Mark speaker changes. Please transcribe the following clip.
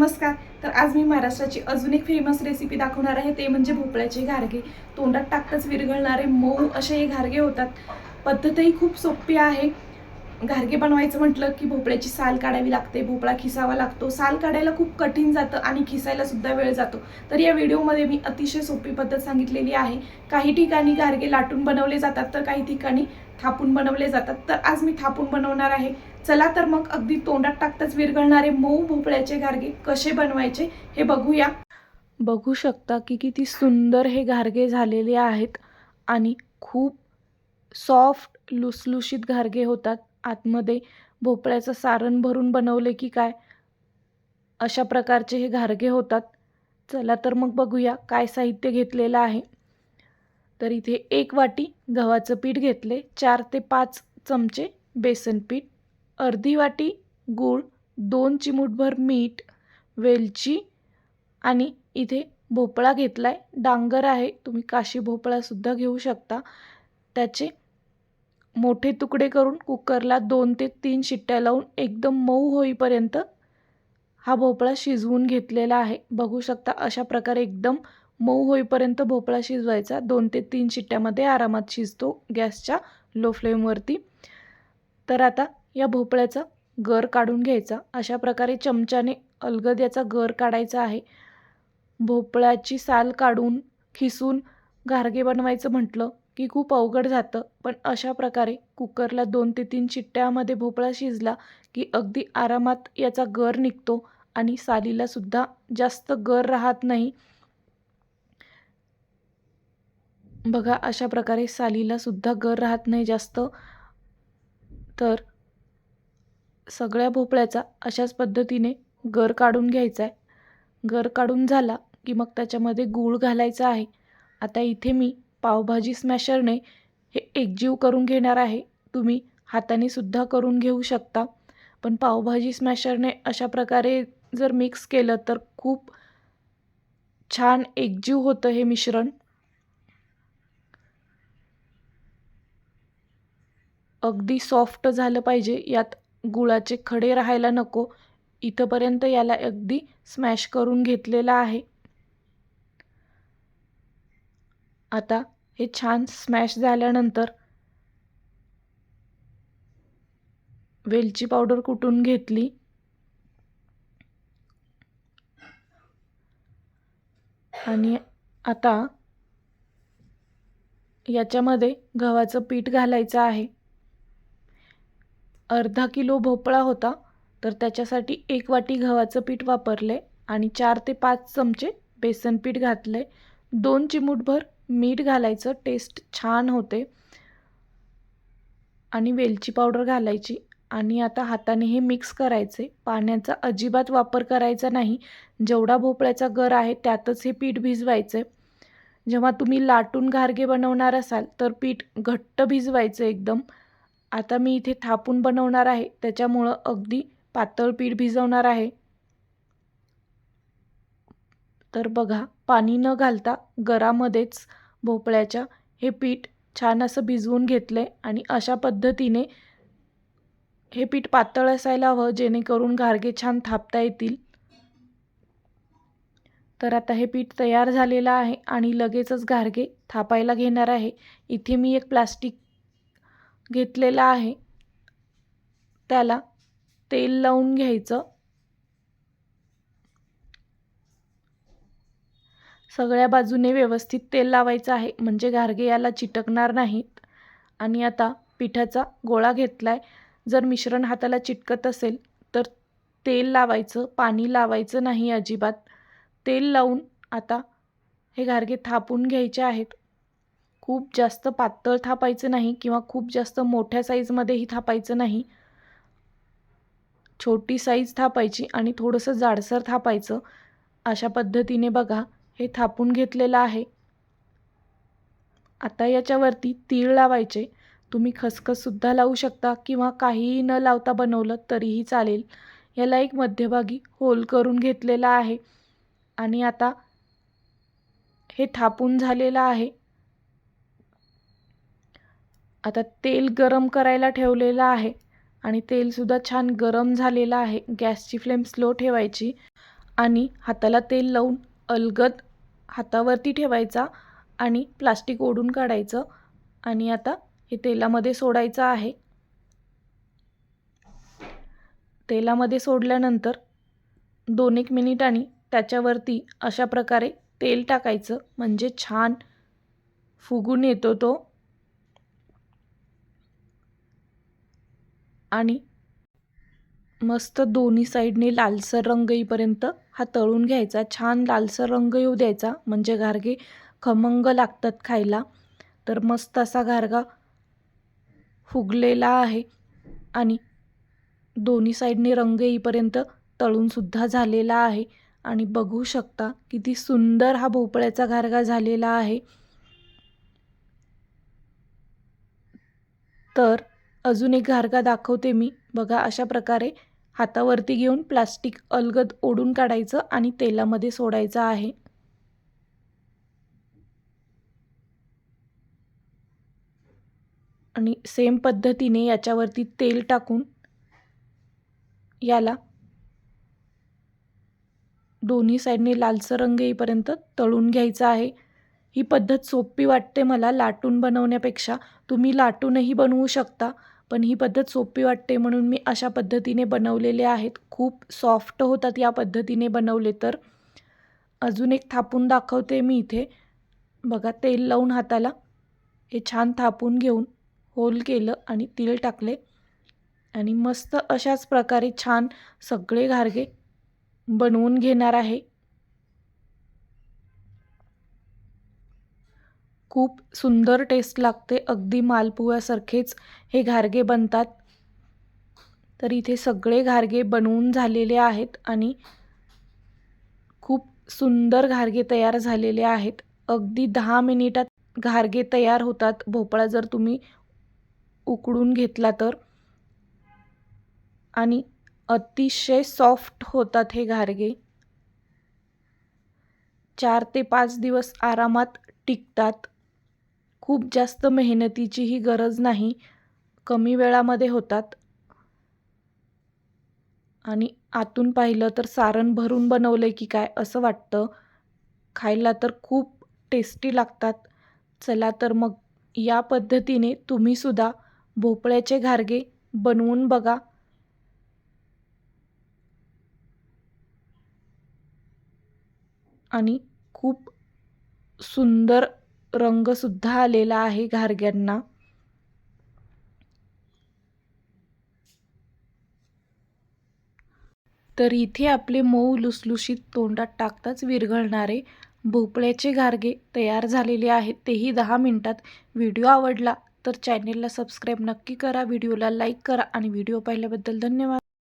Speaker 1: नमस्कार. तर आज मी महाराष्ट्राची अजून एक फेमस रेसिपी दाखवणार आहे. ते म्हणजे भोपळ्याचे घारगे. तोंडात टाकताच विरघळणारे मऊ असे हे घारगे होतात. पद्धतही खूप सोपी आहे. घारगे बनवायचं म्हटलं की भोपळ्याची साल काढावी लागते भोपळा खिसावा लागतो. साल काढायला खूप कठीण जातं आणि खिसायला सुद्धा वेळ जातो. तर या व्हिडिओमध्ये मी अतिशय सोपी पद्धत सांगितलेली आहे. काही ठिकाणी घारगे लाटून बनवले जातात तर काही ठिकाणी थापून बनवले जातात. तर आज मी थापून बनवणार आहे. चला तर मग अगदी तोंडात टाकताच विरघळणारे मऊ भोपळ्याचे घारगे कसे बनवायचे हे बघूया. बघू शकता की किती सुंदर हे घारगे झालेले आहेत आणि खूप सॉफ्ट लुसलुशीत घारगे होतात. आतमध्ये भोपळ्याचं सारण भरून बनवले की काय? अशा प्रकारचे हे घारगे होतात. चला तर मग बघूया काय साहित्य घेतलेलं आहे. तर इथे एक वाटी गव्हाचं पीठ घेतले. चार ते पाच चमचे बेसन पीठ. अर्धी वाटी गूळ. दोन चिमूटभर मीठ वेलची आणि इथे भोपळा घेतला आहे डांगर आहे. तुम्ही काशी भोपळासुद्धा घेऊ शकता. त्याचे मोठे तुकडे करून कुकरला दोन ते तीन शिट्ट्या लावून एकदम मऊ होईपर्यंत हा भोपळा शिजवून घेतलेला आहे. बघू शकता अशा प्रकारे एकदम मऊ होईपर्यंत भोपळा शिजवायचा. दोन ते तीन शिट्ट्यामध्ये आरामात शिजतो गॅसच्या लो फ्लेमवरती. तर आता या भोपळ्याचा गर काढून घ्यायचा. अशा प्रकारे चमच्याने अलगद याचा गर काढायचा आहे. भोपळ्याची साल काढून खिसून घारगे बनवायचं म्हटलं की खूप अवघड जातं. पण अशा प्रकारे कुकरला दोन ते तीन शिट्ट्यामध्ये भोपळा शिजला की अगदी आरामात याचा गर निघतो आणि सालीलासुद्धा जास्त गर राहत नाही. बघा अशा प्रकारे सालीलासुद्धा गर राहत नाही जास्त. तर सगळ्या भोपळ्याचा अशाच पद्धतीने गर काढून घ्यायचा आहे. गर काढून झाला की मग त्याच्यामध्ये गूळ घालायचा आहे. आता इथे मी पावभाजी स्मॅशरने हे एकजीव करून घेणार आहे. तुम्ही हाताने सुद्धा करून घेऊ शकता. पण पावभाजी स्मॅशरने अशा प्रकारे जर मिक्स केलं तर खूप छान एकजीव होतं हे मिश्रण. अगदी सॉफ्ट झालं पाहिजे. यात गुळाचे खडे राहायला नको. इथंपर्यंत याला अगदी स्मॅश करून घेतलेला आहे. आता हे छान स्मॅश झाल्यानंतर वेलची पावडर कुटून घेतली? आणि आता याच्यामध्ये गव्हाचं पीठ घालायचं आहे. अर्धा किलो भोपळा होता तर त्याच्यासाठी एक वाटी गव्हाचं पीठ वापरले आणि चार ते पाच चमचे बेसन पीठ घातले. दोन चिमूटभर मीठ घालायचं टेस्ट छान होते. आणि वेलची पावडर घालायची. आणि आता हाताने हे मिक्स करायचे. पाण्याचा अजिबात वापर करायचा नाही. जेवढा भोपळ्याचा गर आहे त्यातच हे पीठ भिजवायचे. जेव्हा तुम्ही लाटून घारगे बनवणार असाल तर पीठ घट्ट भिजवायचं एकदम. आता मी इथे थापून बनवणार आहे. त्याच्यामुळं अगदी पातळ पीठ भिजवणार आहे. तर बघा पाणी न घालता गरामध्येच भोपळ्याच्या हे पीठ छान असं भिजवून घेतलं आहे आणि अशा पद्धतीने हे पीठ पातळ असायला हवं जेणेकरून घारगे छान थापता येतील. तर आता हे पीठ तयार झालेलं आहे आणि लगेचच घारगे थापायला घेणार आहे. इथे मी एक प्लास्टिक घेतलेलं आहे. त्याला तेल लावून घ्यायचं. सगळ्या बाजूने व्यवस्थित तेल लावायचं आहे. म्हणजे घारगे याला चिटकणार नाहीत. आणि आता पिठाचा गोळा घेतला आहे जर मिश्रण हाताला चिटकत असेल तर तेल लावायचं पाणी लावायचं नाही अजिबात. तेल लावून आता हे घारगे थापून घ्यायचे आहेत. खूप जास्त पातळ थापायचं नाही किंवा खूप जास्त मोठ्या साईजमध्येही थापायचं नाही. छोटी साईज थापायची आणि थोडंसं जाडसर थापायचं अशा पद्धतीने बघा. हे थापून घेतलेलं आहे. आता याच्यावरती तीळ लावायचे. तुम्ही खसखससुद्धा लावू शकता किंवा काहीही न लावता बनवलं तरीही चालेल. याला एक मध्यभागी होल करून घेतलेला आहे. आणि आता हे थापून झालेलं आहे. आता तेल गरम करायला ठेवलेलं आहे. आणि तेलसुद्धा छान गरम झालेलं आहे. गॅसची फ्लेम स्लो ठेवायची. आणि हाताला तेल लावून अलगद हातावरती ठेवायचा आणि प्लास्टिक ओढून काढायचं आणि आता हे तेलामध्ये सोडायचं आहे. तेलामध्ये सोडल्यानंतर दोन एक मिनिटांनी त्याच्यावरती अशा प्रकारे तेल टाकायचं. म्हणजे छान फुगून येतो तो. आणि मस्त दोन्ही साईडने लालसर रंग येईपर्यंत हा तळून घ्यायचा छान लालसर रंग येऊ द्यायचा म्हणजे घारगे खमंग लागतात खायला. तर मस्त असा घारगा फुगलेला आहे आणि दोन्ही साईडने रंग येईपर्यंत तळूनसुद्धा झालेला आहे. आणि बघू शकता किती सुंदर हा भोपळ्याचा घारगा झालेला आहे. तर अजून एक घारगा दाखवते मी. बघा अशा प्रकारे हातावरती घेऊन प्लास्टिक अलगद ओढून काढायचं आणि तेलामध्ये सोडायचं आहे. आणि सेम पद्धतीने याच्यावरती तेल टाकून याला दोन्ही साईडने लालसर रंग येईपर्यंत तळून घ्यायचा आहे. ही पद्धत सोपी वाटते मला लाटून बनवण्यापेक्षा. तुम्ही लाटूनही बनवू शकता. पण ही पद्धत सोपी वाटते म्हणून मी अशा पद्धतीने बनवलेले आहेत. खूप सॉफ्ट होतात या पद्धतीने बनवले तर. अजून एक थापून दाखवते मी इथे. बघा तेल लावून हाताला. हे छान थापून घेऊन होल केलं आणि तिळ टाकले. आणि मस्त अशाच प्रकारे छान सगळे घारगे बनवून घेणार आहे. खूप सुंदर टेस्ट लागते. अगदी मालपुव्यासारखेच हे घारगे बनतात. तर इथे सगळे घारगे बनवून झालेले आहेत आणि खूप सुंदर घारगे तयार झालेले आहेत. अगदी दहा मिनिटात घारगे तयार होतात. भोपळा जर तुम्ही उकडून घेतला तर. आणि अतिशय सॉफ्ट होतात हे घारगे. चार ते पाच दिवस आरामात टिकतात. खूप जास्त मेहनतीचीही गरज नाही. कमी वेळामध्ये होतात. आणि आतून पाहिलं तर सारण भरून बनवलं आहे की काय असं वाटतं. खायला तर खूप टेस्टी लागतात. चला तर मग या पद्धतीने तुम्हीसुद्धा भोपळ्याचे घारगे बनवून बघा. आणि खूप सुंदर रंगसुद्धा आलेला आहे घारग्यांना. तर इथे आपले मऊ लुसलुशीत तोंडात टाकताच विरघळणारे भोपळ्याचे घारगे तयार झालेले आहेत. तेही दहा मिनटात. व्हिडिओ आवडला तर चॅनेलला सबस्क्राईब नक्की करा व्हिडिओला लाईक करा आणि व्हिडिओ पाहिल्याबद्दल धन्यवाद.